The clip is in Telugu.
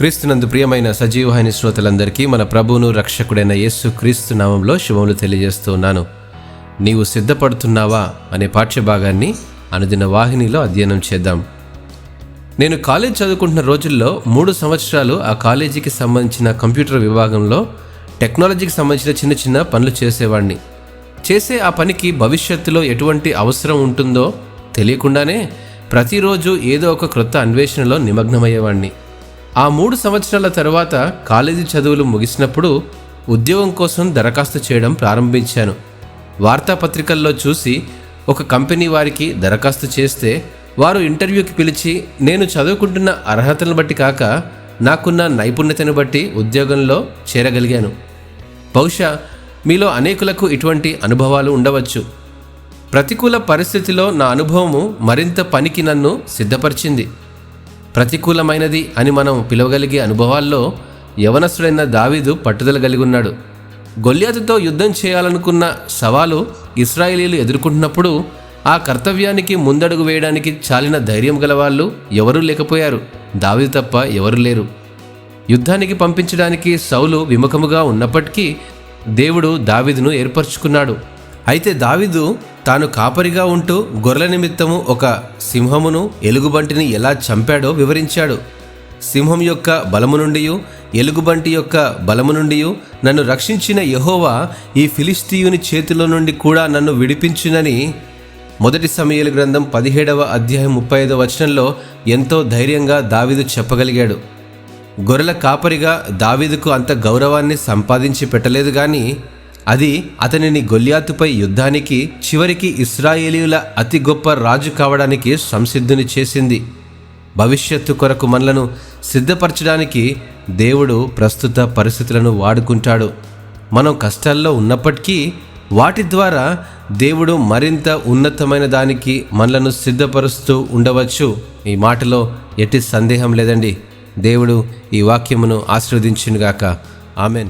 క్రీస్తునందు ప్రియమైన సజీవహాని శ్రోతలందరికీ మన ప్రభువును రక్షకుడైన యేసు క్రీస్తు నామంలో శుభములు తెలియజేస్తున్నాను నీవు సిద్ధపడుతున్నావా అనే పాఠ్యభాగాన్ని అనుదిన వాహినిలో అధ్యయనం చేద్దాం. నేను కాలేజ్ చదువుకుంటున్న రోజుల్లో మూడు సంవత్సరాలు ఆ కాలేజీకి సంబంధించిన కంప్యూటర్ విభాగంలో టెక్నాలజీకి సంబంధించిన చిన్న చిన్న పనులు చేసేవాడిని చేసే ఆ పనికి భవిష్యత్తులో ఎటువంటి అవసరం ఉంటుందో తెలియకుండానే ప్రతిరోజు ఏదో ఒక క్రొత్త అన్వేషణలో నిమగ్నమయ్యేవాడిని ఆ మూడు సంవత్సరాల తర్వాత కాలేజీ చదువులు ముగిసినప్పుడు ఉద్యోగం కోసం దరఖాస్తు చేయడం ప్రారంభించాను. వార్తాపత్రికల్లో చూసి ఒక కంపెనీ వారికి దరఖాస్తు చేస్తే వారు ఇంటర్వ్యూకి పిలిచి నేను చదువుకుంటున్న అర్హతలను బట్టి కాక నాకున్న నైపుణ్యతను బట్టి ఉద్యోగంలో చేరగలిగాను. బహుశా మీలో అనేకులకు ఇటువంటి అనుభవాలు ఉండవచ్చు. ప్రతికూల పరిస్థితిలో నా అనుభవము మరింత పనికి నన్ను సిద్ధపరిచింది. ప్రతికూలమైనది అని మనం పిలవగలిగే అనుభవాల్లో యవనస్తుడైన దావీదు పట్టుదల కలిగి ఉన్నాడు. గొల్యాతుతో యుద్ధం చేయాలనుకున్న సవాలు ఇస్రాయేలీలు ఎదుర్కొంటున్నప్పుడు ఆ కర్తవ్యానికి ముందడుగు వేయడానికి చాలిన ధైర్యం గలవాళ్ళు ఎవరూ లేకపోయారు. దావీదు తప్ప ఎవరు లేరు. యుద్ధానికి పంపించడానికి సౌలు విముఖముగా ఉన్నప్పటికీ దేవుడు దావీదును ఏర్పరచుకున్నాడు. అయితే దావీదు తాను కాపరిగా ఉంటూ గొర్రెల నిమిత్తము ఒక సింహమును ఎలుగుబంటిని ఎలా చంపాడో వివరించాడు. సింహం యొక్క బలము నుండి ఎలుగుబంటి యొక్క బలము నుండి నన్ను రక్షించిన యహోవా ఈ ఫిలిస్తీయుని చేతిలో నుండి కూడా నన్ను విడిపించునని మొదటి సమయాల గ్రంథం పదిహేడవ అధ్యాయం ముప్పై ఐదవ వచనంలో ఎంతో ధైర్యంగా దావీదు చెప్పగలిగాడు. గొర్రెల కాపరిగా దావీదుకు అంత గౌరవాన్ని సంపాదించి పెట్టలేదు కానీ అది అతనిని గొల్యాతుపై యుద్ధానికి చివరికి ఇస్రాయేలీల అతి గొప్ప రాజు కావడానికి సంసిద్ధుని చేసింది. భవిష్యత్తు కొరకు మనలను సిద్ధపరచడానికి దేవుడు ప్రస్తుత పరిస్థితులను వాడుకుంటాడు. మనం కష్టాల్లో ఉన్నప్పటికీ వాటి ద్వారా దేవుడు మరింత ఉన్నతమైన దానికి మనలను సిద్ధపరుస్తూ ఉండవచ్చు. ఈ మాటలో ఎట్టి సందేహం లేదండి. దేవుడు ఈ వాక్యమును ఆశీర్వదించునుగాక. ఆమెన్.